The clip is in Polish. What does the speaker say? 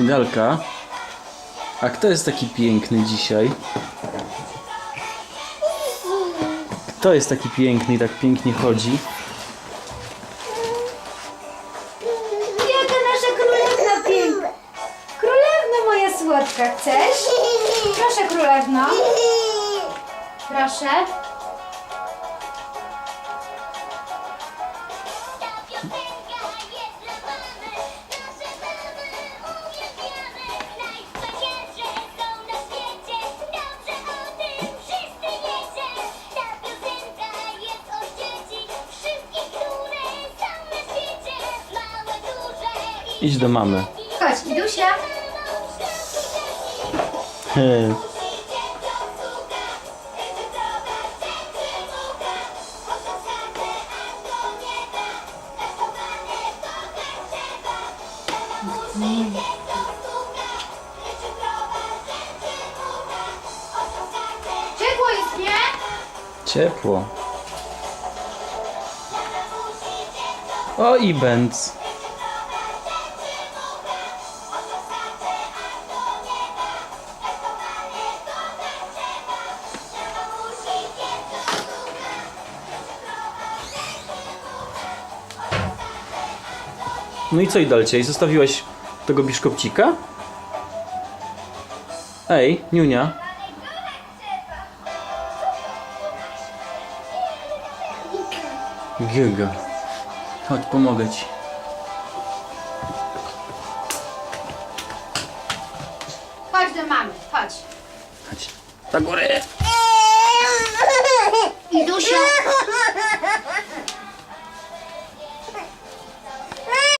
Idalka. A kto jest taki piękny dzisiaj? Kto jest taki piękny i tak pięknie chodzi? Jaka nasza królewna piękna. Królewno moja słodka, chcesz? Proszę królewno. Proszę. Idź do mamy. Chodź, Idusia. He. Ciepło jest, nie? Ciepło. O i bęc. No i co? I zostawiłaś tego biszkopcika? Ej, Niunia. Giga. Chodź, pomogę ci. Chodź do mamy, chodź. Chodź. Do góry.